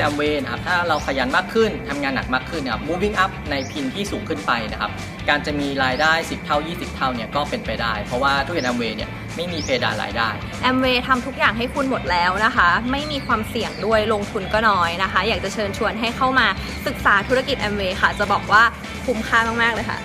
แอมเวย์นะครับถ้าเราขยันมากขึ้นทำงานหนักมากขึ้นนะครับ moving up ในพินที่สูงขึ้นไปนะครับ การจะมีรายได้ 10 เท่า 20 เท่าเนี่ยก็เป็นไปได้ เพราะว่าธุรกิจแอมเวย์เนี่ยไม่มีเพดานรายได้แอมเวย์ทำทุกอย่างให้คุณหมดแล้วนะคะ ไม่มีความเสี่ยงด้วยลงทุนก็น้อยนะคะ อยากจะเชิญชวนให้เข้ามาศึกษาธุรกิจแอมเวย์ค่ะ จะบอกว่าคุ้มค่ามากๆเลยค่ะ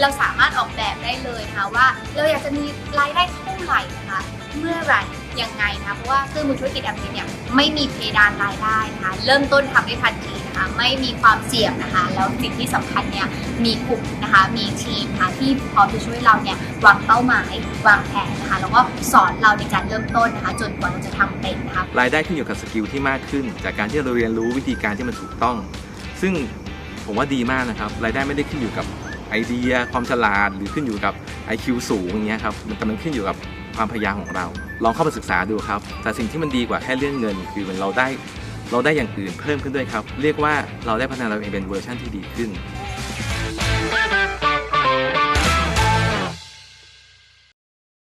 เราสามารถออกแบบได้เลยนะคะว่า เราอยากจะมีรายได้เท่าไหร่นะคะ เมื่อไหร่ ยังไงนะคะเพราะว่าเครื่องมือธุรกิจแอมเบเนี่ยไม่มีเพดานรายได้นะคะเริ่มต้นทำได้ทันทีนะคะไม่มีความเสี่ยงนะคะ แล้วสิ่งที่สำคัญเนี่ยมีกลุ่มนะคะมีทีมนะคะที่พร้อมจะช่วยเราเนี่ยวางเป้าหมายวางแผนนะคะแล้วก็สอนเราในการเริ่มต้นนะคะจนกว่าเราจะทำเป็นนะคะรายได้ขึ้นอยู่กับสกิลที่มากขึ้น จากการที่เราเรียนรู้วิธีการที่มันถูกต้อง ซึ่งผมว่าดีมากนะครับรายได้ไม่ได้ขึ้นอยู่กับไอเดียความฉลาดหรือขึ้นอยู่กับ IQ สูงอย่างเงี้ยครับมันกำลังขึ้นอยู่กับ ความพยายามของเรา ลองเข้าไปศึกษาดูครับ แต่สิ่งที่มันดีกว่าแค่เรื่องเงิน คือมันเราได้เราได้อย่างอื่นเพิ่มขึ้นด้วยครับ เรียกว่าเราได้พัฒนาเราเองเป็นเวอร์ชันที่ดีขึ้น